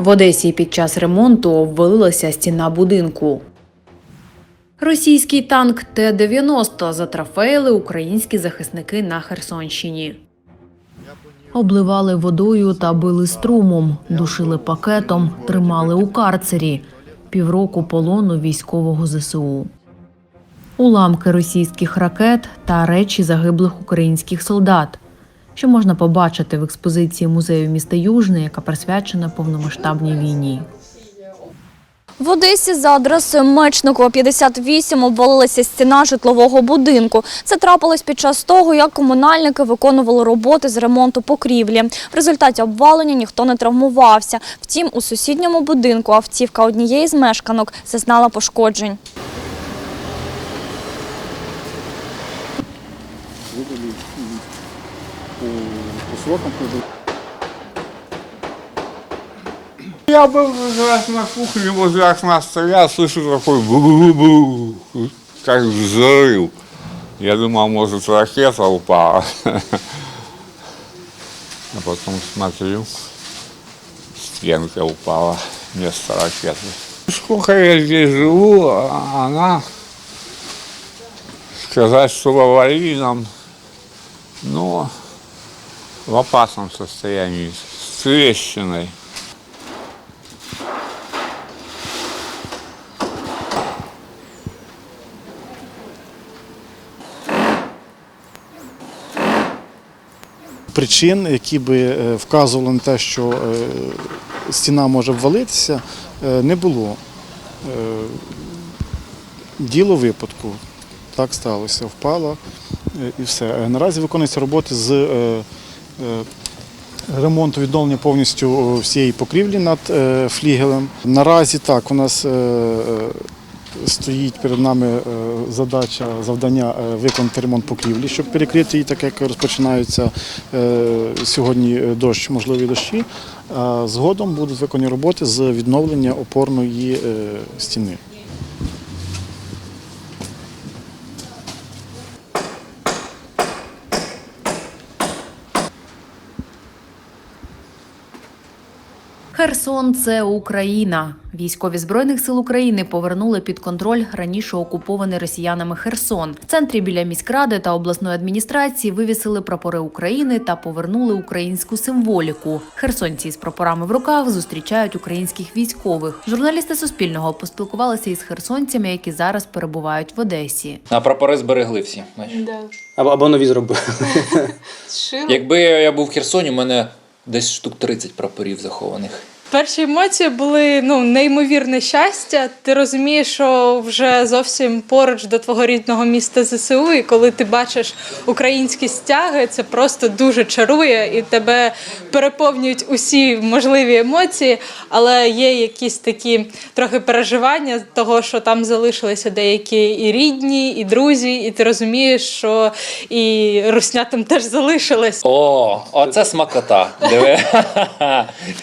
В Одесі під час ремонту обвалилася стіна будинку. Російський танк Т-90 затрафеїли українські захисники на Херсонщині. Обливали водою та били струмом, душили пакетом, тримали у карцері. Півроку полону військового ЗСУ. Уламки російських ракет та речі загиблих українських солдат, що можна побачити в експозиції музею міста Южне, яка присвячена повномасштабній війні. В Одесі за адресою Мечникова 58 обвалилася стіна житлового будинку. Це трапилось під час того, як комунальники виконували роботи з ремонту покрівлі. В результаті обвалення ніхто не травмувався. Втім, у сусідньому будинку автівка однієї з мешканок зазнала пошкоджень. Срокам тоже. Я был раз на кухне возле окна стоял, слышу такой бу-бу-бу, как взрыв. Я думал, может, ракета упала. А потом смотрю, стенка упала вместо ракеты. Сколько я здесь живу, она, сказать, что в аварийном, но в опасном состоянии, с. Причин, які би е, вказували на те, що е, стіна може обвалитися, е, не було. Діло випадку. Так сталося. Впала е, і все. Наразі виконуються роботи з е, е, відновлення повністю всієї покрівлі над е, флігелем. Наразі так, у нас е, е, стоїть перед нами е, задача, завдання е, виконати ремонт покрівлі, щоб перекрити її, так як розпочинаються е, сьогодні е, дощ, можливі дощі. Згодом будуть виконані роботи з відновлення опорної е, стіни. Херсон це Україна. Військові збройних сил України повернули під контроль раніше окупований росіянами Херсон. В центрі біля міськради та обласної адміністрації вивісили прапори України та повернули українську символіку. Херсонці з прапорами в руках зустрічають українських військових. Журналісти Суспільного поспілкувалися із херсонцями, які зараз перебувають в Одесі. А прапори зберегли всі. Да. Або, або нові зробили. Якби я був в Херсоні, у мене десь штук 30 прапорів захованих. Перші емоції були ну неймовірне щастя. Ти розумієш, що вже зовсім поруч до твого рідного міста ЗСУ, і коли ти бачиш українські стяги, це просто дуже чарує і тебе переповнюють усі можливі емоції. Але є якісь такі трохи переживання того, що там залишилися деякі і рідні, і друзі, і ти розумієш, що і русня там теж залишилась. О, оце смакота. Диви.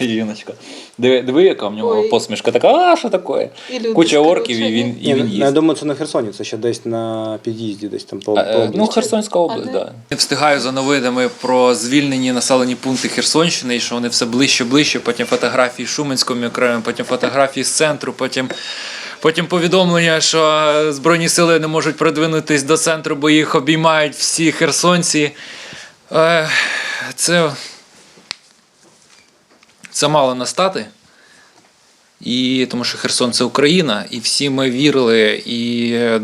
Жіночка. Диви, диви, яка в нього Ой. посмішка така, а що таке? І люди Куча орків, і він, і Ні, він я їсть. думаю, це на Херсоні, це ще десь на під'їзді, десь там по, по Е, Ну, області. Херсонська область, так. Да. Не встигаю за новинами про звільнені населені пункти Херсонщини, і що вони все ближче, ближче, потім фотографії з Шуменського мікрорайону, потім фотографії з центру, потім. Потім повідомлення, що Збройні сили не можуть продвинутись до центру, бо їх обіймають всі херсонці. Е, Це, це мало настати. І тому що Херсон це Україна, і всі ми вірили, і е,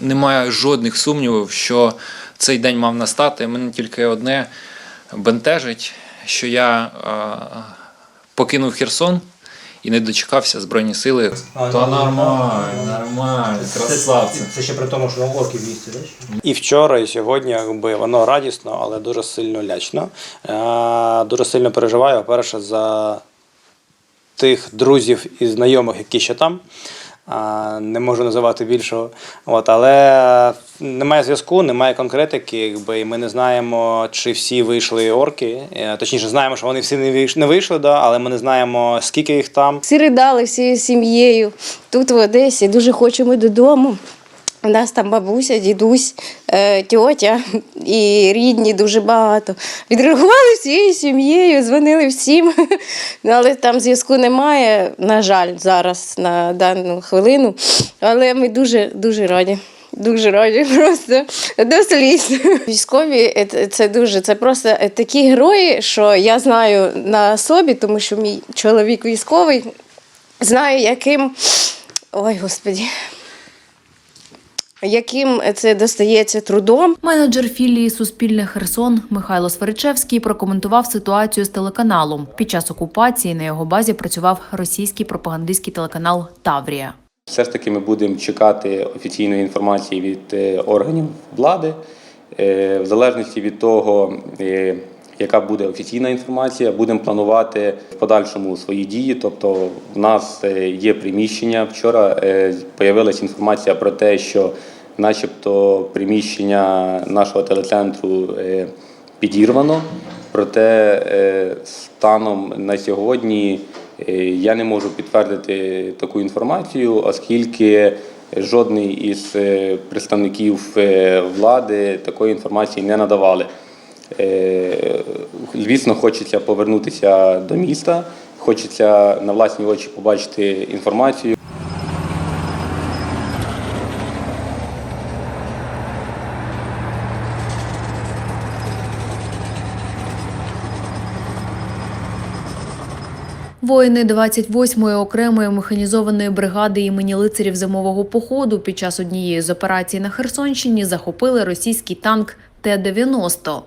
немає жодних сумнівів, що цей день мав настати. Мене тільки одне бентежить, що я покинув Херсон і не дочекався Збройні сили. А, Та ні, нормально, нормально, красавці. Це, це ще при тому, що вам орків місті. так? І вчора, і сьогодні якби воно радісно, але дуже сильно лячно. Е, дуже сильно переживаю, перше, за тих друзів і знайомих, які ще там. Не можу називати більшого. От, але немає зв'язку, немає конкретики. Якби, і ми не знаємо, чи всі вийшли орки. Е, Точніше, знаємо, що вони всі не вийшли да, але ми не знаємо, скільки їх там. Всі ридали всією сім'єю тут в Одесі. Дуже хочемо додому. У нас там бабуся, дідусь, е, тьотя і рідні дуже багато. Відреагували всією сім'єю, дзвонили всім. Але там зв'язку немає, на жаль, зараз на дану хвилину. Але ми дуже дуже раді. Дуже раді, просто до сліз. Військові це дуже це просто е, такі герої, що я знаю на собі, тому що мій чоловік військовий. Знаю, яким. Ой, господі. Яким це достається трудом. Менеджер філії Суспільне Херсон Михайло Сверичевський прокоментував ситуацію з телеканалом. Під час окупації на його базі працював російський пропагандистський телеканал Таврія. Все ж таки ми будемо чекати офіційної інформації від е, органів влади. Е, В залежності від того, е, яка буде офіційна інформація, будемо планувати в подальшому свої дії. Тобто, в нас є приміщення. Вчора з'явилася інформація про те, що, начебто, приміщення нашого телецентру е, підірвано. Проте е, станом на сьогодні е, я не можу підтвердити таку інформацію, оскільки жодний із представників влади такої інформації не надавали. Звісно, хочеться повернутися до міста, хочеться на власні очі побачити інформацію. Воїни 28-ї окремої механізованої бригади імені лицарів зимового походу під час однієї з операцій на Херсонщині захопили російський танк Т-90.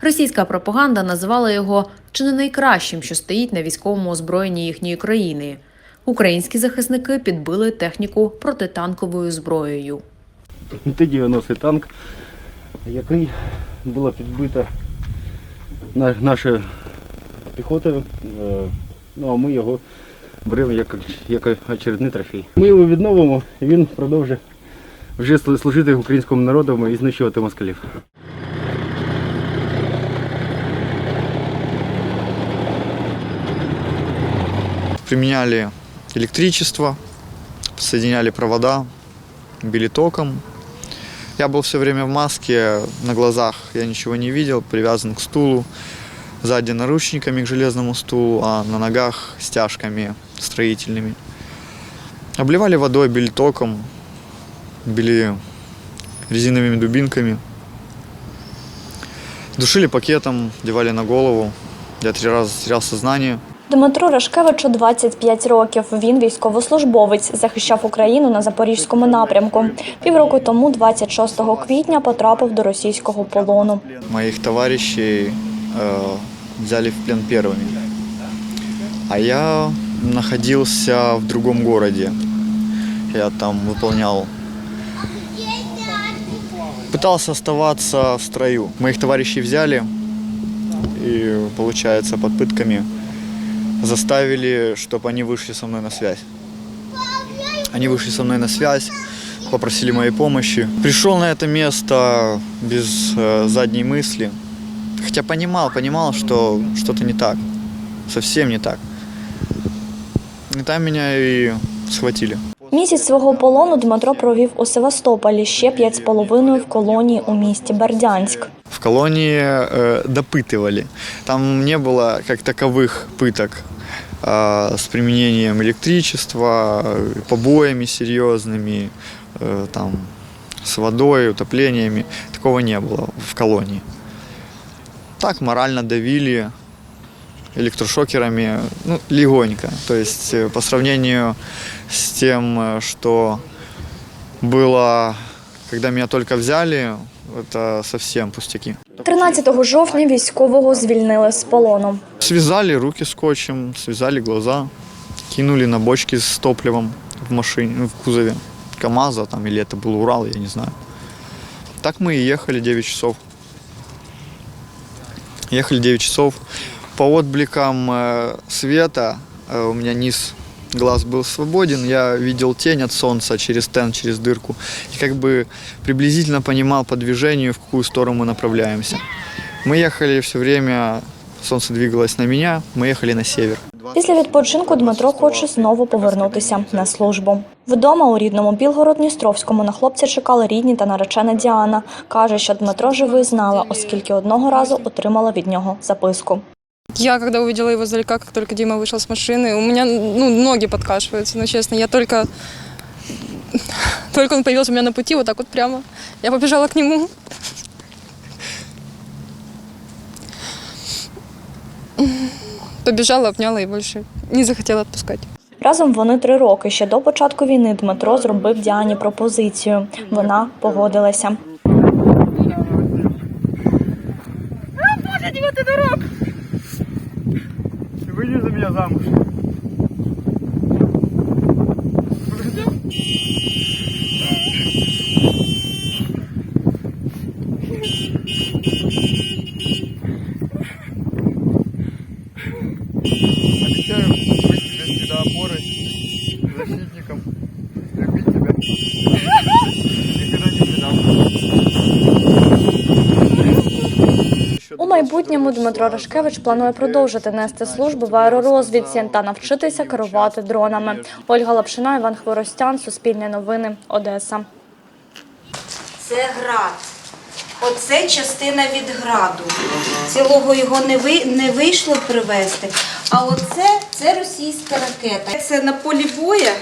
Російська пропаганда називала його чи не найкращим, що стоїть на військовому озброєнні їхньої країни. Українські захисники підбили техніку протитанковою зброєю. Т-90 танк, який було підбито на- нашою піхотою. Е, Ну а ми його беремо як, як очередний трофей. Ми його відновимо, і він продовжить вже служити українському народу і знищувати москалів. применяли электричество, соединяли провода, били током. Я был все время в маске, на глазах я ничего не видел, привязан к стулу, сзади наручниками к железному стулу, а на ногах стяжками строительными. Обливали водой, били током, били резиновыми дубинками. Душили пакетом, девали на голову. Я три раза терял сознание. Дмитру Рашкевичу 25 років. Він військовослужбовець, захищав Україну на запорізькому напрямку. Півроку тому, 26 квітня, потрапив до російського полону. моих товарищей э, взяли в плен первыми. А я находился в другом городе. Я там выполнял... Пытался оставаться в строю. Моих товарищей взяли и, получается, под пытками заставили, чтобы они вышли со мной на связь. Они вышли со мной на связь, попросили моей помощи. Пришел на это место без э, задней мысли. Хотя понимал, понимал, что что-то не так. Совсем не так. И там меня и схватили. Місяць свого полону Дмитро провів у Севастополі, ще п'ять з половиною в колонії у місті Бердянськ. В колонии э, допытывали. Там не было как таковых пыток э, с применением электричества, э, побоями серьезными, э, там, с водой, утоплениями. Такого не было в колонии. Так морально давили электрошокерами, ну, легонько. То есть э, по сравнению с тем, э, что было, когда меня только взяли, это совсем пустяки. 13 жовтня військового звільнили з полону. Связали руки скотчем, связали глаза, кинули на бочки с топливом в машине, ну, в кузове КАМАЗа там, или это был Урал, я не знаю. Так мы и ехали 9 часов. Ехали 9 часов. По отбликам э, света э, у меня низ глаз был свободен, я видел тень от солнца через тен, через дырку. И как бы приблизительно понимал по движению, в какую сторону мы направляемся. Мы ехали все время, солнце двигалось на меня, мы ехали на север. Після відпочинку Дмитро хоче знову повернутися на службу. Вдома у рідному Білгород-Дністровському на хлопця чекали рідні та наречена Діана. Каже, що Дмитро живий знала, оскільки одного разу отримала від нього записку. Я когда увидела его издалека, как только Дима вышел с машины, у меня ну, ноги подкашиваются, ну честно, я только... Только он появился у меня на пути, вот так вот прямо. Я побежала к нему. Побежала, обняла и больше не захотела отпускать. Разом вони три роки. Ще до початку війни Дмитро зробив Діані пропозицію. Вона погодилася. Выйди за меня замуж. Обещаю майбутньому Дмитро Рашкевич планує продовжити нести службу в аеророзвідці та навчитися керувати дронами. Ольга Лапшина, Іван Хворостян, Суспільне новини, Одеса. Це град. Оце частина від граду. Цілого його не ви не вийшло привезти. А оце це російська ракета. Це на полі боя,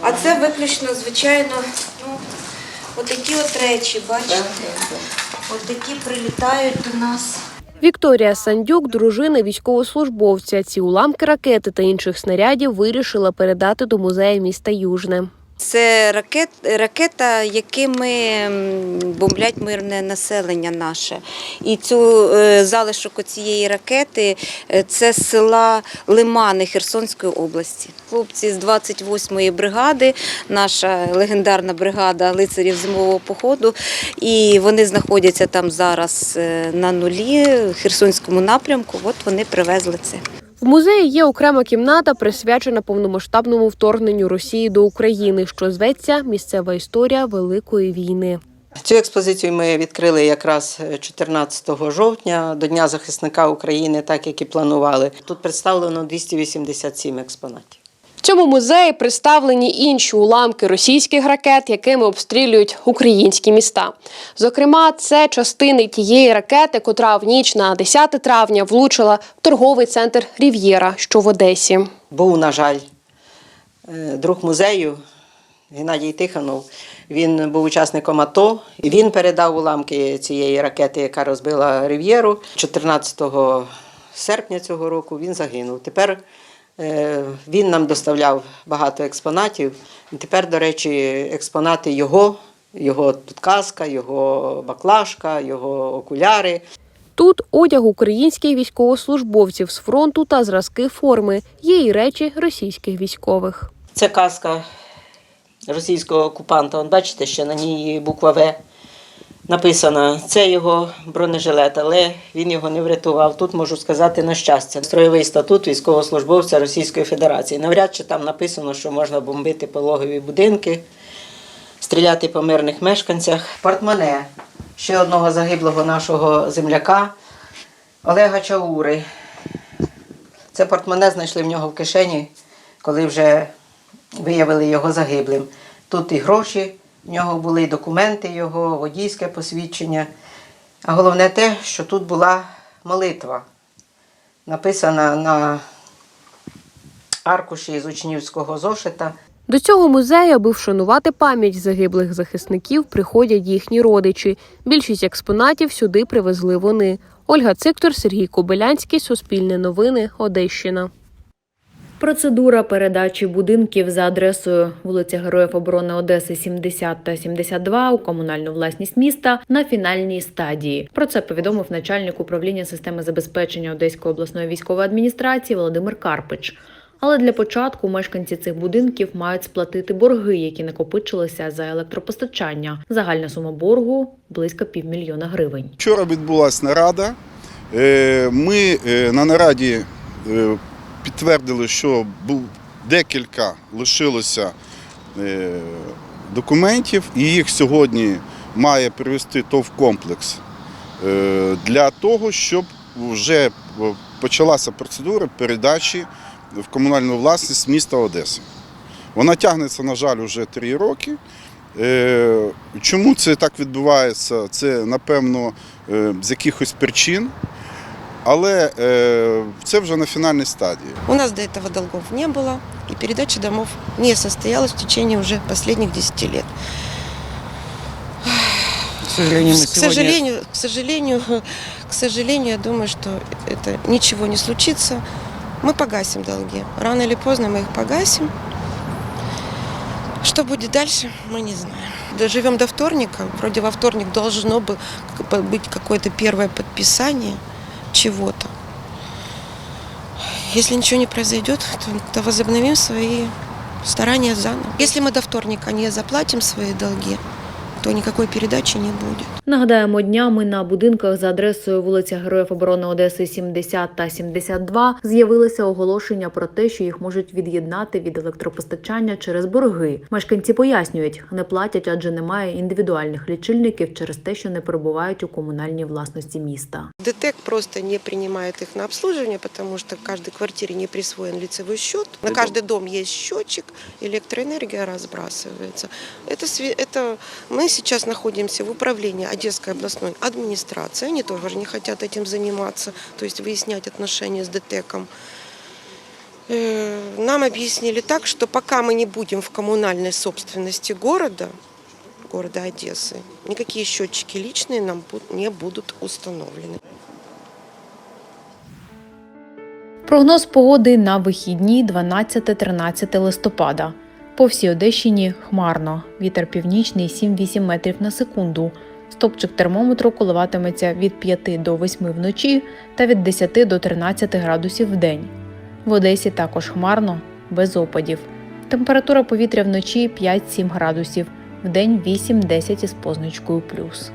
а це виключно, звичайно, ну, отакі от речі, бачите? Отакі прилітають до нас. Вікторія Сандюк, дружина військовослужбовця. Ці уламки ракети та інших снарядів вирішила передати до музею міста Южне. Це ракет, ракета, якими бомблять мирне населення наше. І цю е, залишок цієї ракети е, це села Лимани Херсонської області. Хлопці з 28-ї бригади, наша легендарна бригада лицарів зимового походу. І вони знаходяться там зараз е, на нулі в Херсонському напрямку. От вони привезли це. В музеї є окрема кімната, присвячена повномасштабному вторгненню Росії до України, що зветься Місцева історія Великої війни. Цю експозицію ми відкрили якраз 14 жовтня до Дня захисника України, так як і планували. Тут представлено 287 експонатів. Цьому музеї представлені інші уламки російських ракет, якими обстрілюють українські міста. Зокрема, це частини тієї ракети, котра в ніч на 10 травня влучила в торговий центр Рів'єра, що в Одесі. Був, на жаль, е, друг музею Геннадій Тихонов. Він був учасником АТО. І він передав уламки цієї ракети, яка розбила Рів'єру. 14 серпня цього року він загинув. Тепер він нам доставляв багато експонатів. Тепер, до речі, експонати його, його тут каска, його баклажка, його окуляри. Тут одяг українських військовослужбовців з фронту та зразки форми. Є і речі російських військових. Це каска російського окупанта. Он бачите, що на ній буква В написана. Це його бронежилет, але він його не врятував. Тут можу сказати на щастя. Строєвий статут військовослужбовця Російської Федерації. Навряд чи там написано, що можна бомбити пологові будинки, стріляти по мирних мешканцях. Портмоне ще одного загиблого нашого земляка Олега Чаури. Це портмоне знайшли в нього в кишені, коли вже виявили його загиблим. Тут і гроші в нього були, документи його, водійське посвідчення. А головне те, що тут була молитва, написана на аркуші з учнівського зошита. До цього музею, аби вшанувати пам'ять загиблих захисників, приходять їхні родичі. Більшість експонатів сюди привезли вони. Ольга Циктор, Сергій Кобилянський, Суспільне новини, Одещина. Процедура передачі будинків за адресою вулиця Героїв оборони Одеси 70 та 72 у комунальну власність міста на фінальній стадії. Про це повідомив начальник управління системи забезпечення Одеської обласної військової адміністрації Володимир Карпич. Але для початку мешканці цих будинків мають сплатити борги, які накопичилися за електропостачання. Загальна сума боргу близько півмільйона гривень. Вчора відбулася нарада. Е, Ми е, на нараді е, підтвердили, що був декілька лишилося е, документів, і їх сьогодні має привести ТОВ комплекс е, для того, щоб вже почалася процедура передачі в комунальну власність міста Одеси. Вона тягнеться, на жаль, вже три роки. Е, Чому це так відбувається? Це, напевно, е, з якихось причин. Але е, це вже на фінальній стадії. У нас до этого долгов не было, и передача домов не состоялась в течение уже последних 10 лет. К сожалению, мы К сегодня... сожалению, к сожалению, к сожалению, я думаю, что это ничего не случится. Мы погасим долги. Рано или поздно мы их погасим. Что будет дальше, мы не знаем. Доживем до вторника. Вроде во вторник должно бы к- быть какое-то первое подписание чего-то. Если ничего не произойдет, то, возобновим свои старания заново. Если мы до вторника не заплатим свои долги, то никакой передачи не будет. Нагадаємо, днями на будинках за адресою вулиця Героїв оборони Одеси 70 та 72 з'явилися оголошення про те, що їх можуть від'єднати від електропостачання через борги. Мешканці пояснюють, не платять, адже немає індивідуальних лічильників через те, що не перебувають у комунальній власності міста. ДТЭК просто не принимает их на обслуживание, потому что в каждой квартире не присвоен лицевой счет. На каждый дом есть счетчик, электроэнергия разбрасывается. Это, све- это мы сейчас находимся в управлении Одесской областной администрации. Они тоже не хотят этим заниматься, то есть выяснять отношения с ДТЭКом. Э, Нам объяснили так, что пока мы не будем в коммунальной собственности города, города Одессы, никакие счетчики личные нам бу- не будут установлены. Прогноз погоди на вихідні 12-13 листопада. По всій Одещині хмарно. Вітер північний 7-8 метрів на секунду. Стопчик термометру коливатиметься від 5 до 8 вночі та від 10 до 13 градусів в день. В Одесі також хмарно, без опадів. Температура повітря вночі 5-7 градусів, вдень 8-10 із позначкою плюс.